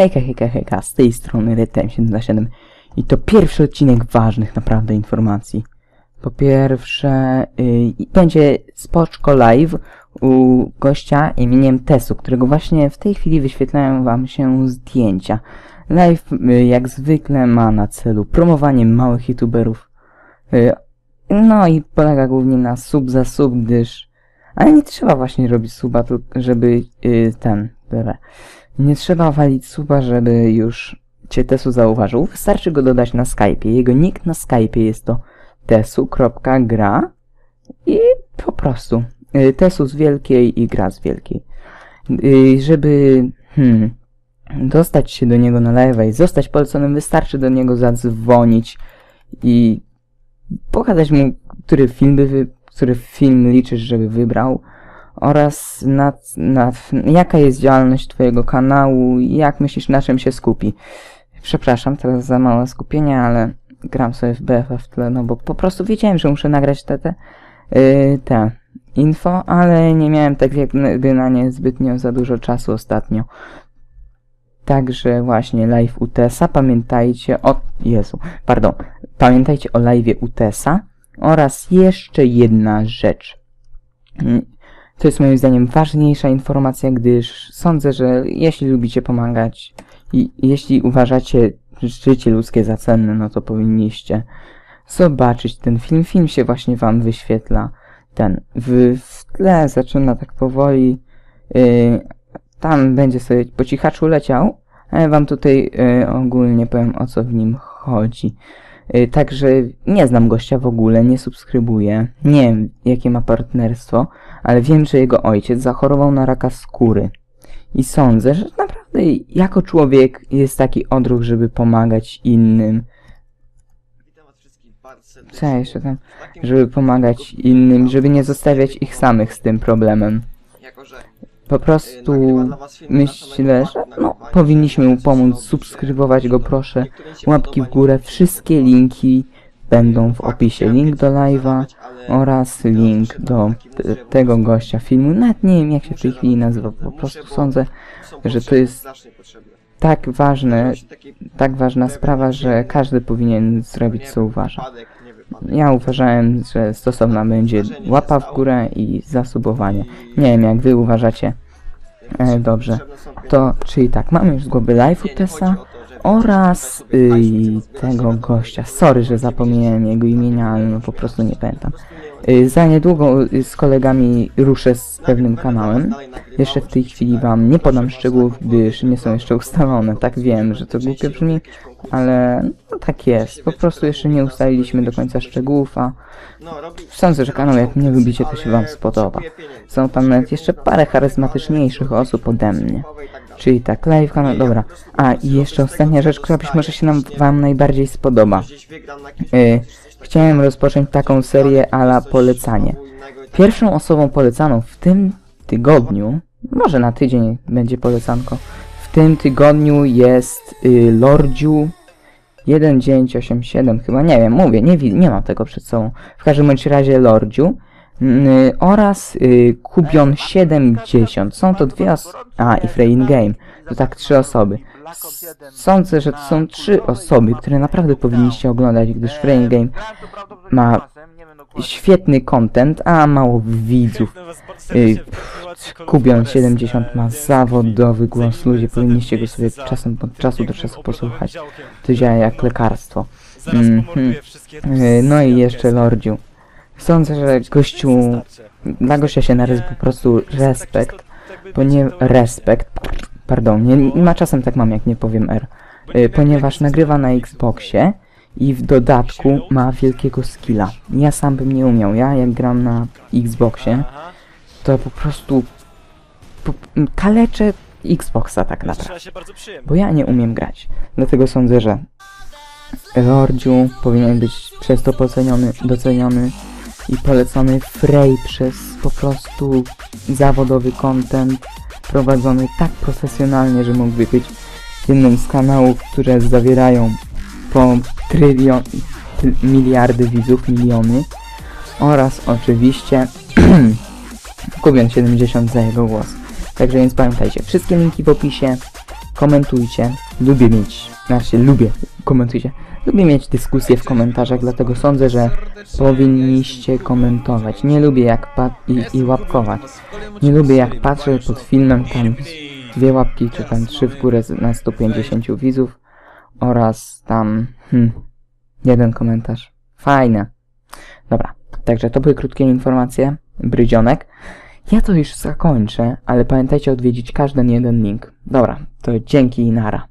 Hejka, hejka, hejka, z tej strony RedTime727 i to pierwszy odcinek ważnych naprawdę informacji. Po pierwsze, yy, będzie spoczko live u gościa imieniem Tesu, którego właśnie w tej chwili wyświetlają wam się zdjęcia. Live yy, jak zwykle ma na celu promowanie małych youtuberów. Yy, no i polega głównie na sub za sub, gdyż... Ale nie trzeba właśnie robić suba, żeby yy, ten... Nie trzeba walić suba, żeby już cię Tesu zauważył. Wystarczy go dodać na Skype'ie. Jego nick na Skype'ie jest to tesu.gra i po prostu y, Tesu z wielkiej i gra z wielkiej. Y, Żeby hmm, dostać się do niego na i zostać poleconym, wystarczy do niego zadzwonić i pokazać mu, który film by wy, który film liczysz, żeby wybrał oraz na, na, jaka jest działalność Twojego kanału jak myślisz, na czym się skupi. Przepraszam, teraz za małe skupienie, ale gram sobie w BFF w tle, no bo po prostu wiedziałem, że muszę nagrać te, te, yy, te info, ale nie miałem tak jakby na nie zbytnio za dużo czasu ostatnio. Także właśnie live UTESa, pamiętajcie o... Jezu, pardon, pamiętajcie o live UTESa oraz jeszcze jedna rzecz. To jest moim zdaniem ważniejsza informacja, gdyż sądzę, że jeśli lubicie pomagać i jeśli uważacie życie ludzkie za cenne, no to powinniście zobaczyć ten film. Film się właśnie wam wyświetla. Ten w, w tle zaczyna tak powoli. Yy, tam będzie sobie po cichaczu leciał, ale wam tutaj yy, ogólnie powiem o co w nim chodzi. Yy, także nie znam gościa w ogóle, nie subskrybuję, nie wiem jakie ma partnerstwo, ale wiem, że jego ojciec zachorował na raka skóry. I sądzę, że naprawdę jako człowiek jest taki odruch, żeby pomagać innym. Co ja jeszcze tam? Żeby pomagać innym, żeby nie zostawiać ich samych z tym problemem. Jako, że Po y, prostu myślę, że no, powinniśmy mu pomóc, subskrybować go proszę, łapki w górę, wszystkie linki będą w opisie, link do live'a oraz link do tego gościa filmu, nawet nie wiem jak się w tej chwili nazywa, po prostu sądzę są że to jest tak ważne, tak ważna sprawa, że każdy powinien zrobić co uważa. Ja uważałem, że stosowna będzie łapa w górę i zasubowanie. Nie wiem jak wy uważacie. E, dobrze. To, czyli tak, mamy już z głowy live Tesa oraz y, tego gościa. Sorry, że zapomniałem jego imienia, ale no po prostu nie pamiętam. Y, za niedługo y, z kolegami ruszę z pewnym kanałem. Jeszcze w tej chwili wam nie podam szczegółów, gdyż nie są jeszcze ustalone. Tak wiem, że to głupio brzmi, ale tak jest. Po prostu jeszcze nie ustaliliśmy do końca szczegółów, a sądzę, że kanał jak nie lubicie, to się wam spodoba. Są tam nawet jeszcze parę charyzmatyczniejszych osób ode mnie. Czyli tak, live kanał, dobra. A i jeszcze ostatnia rzecz, która być może się nam, wam najbardziej spodoba. Y, chciałem rozpocząć taką serię ala polecanie. Pierwszą osobą polecaną w tym tygodniu, może na tydzień będzie polecanko, w tym tygodniu jest y, Lordziu 1987, chyba nie wiem, mówię, nie, nie mam tego przed sobą. W każdym bądź razie Lordziu y, oraz y, Kubion 70. Są to dwie osoby. A, i Frein Game. To tak trzy osoby. Sądzę, że to są trzy osoby, które naprawdę powinniście oglądać, gdyż Frame Game ma świetny content, a mało widzów. Y, pff, Kubion 70 ma zawodowy głos, ludzie powinniście go sobie czasem od czasu do czasu posłuchać. To działa jak lekarstwo. Mhm. Y, No i jeszcze Lordziu. Sądzę, że gościu, dla gościa się należy po prostu respekt, bo nie respekt, pardon, nie, nie ma czasem tak mam jak nie powiem R, y, ponieważ nagrywa na Xboxie i w dodatku ma wielkiego skilla. Ja sam bym nie umiał, ja jak gram na Xboxie, to po prostu po, kaleczę Xboxa tak naprawdę. Bo ja nie umiem grać. Dlatego sądzę, że Lordziu powinien być przez to doceniony, doceniony i polecony Frey przez po prostu zawodowy content prowadzony tak profesjonalnie, że mógłby być jednym z kanałów, które zawierają po trylion, miliardy widzów, miliony oraz oczywiście Kubion 70 za jego głos. Także więc pamiętajcie, wszystkie linki w opisie komentujcie. Lubię mieć, znaczy lubię, komentujcie. Lubię mieć dyskusje w komentarzach, dlatego sądzę, że powinniście komentować. Nie lubię jak pa- i, i łapkować. Nie lubię jak patrzę pod filmem tam dwie łapki czy tam trzy w górę na 150 widzów oraz tam hmm, jeden komentarz. Fajne. Dobra, także to były krótkie informacje. Brydzionek. Ja to już zakończę, ale pamiętajcie odwiedzić każdy jeden link. Dobra, to dzięki i nara.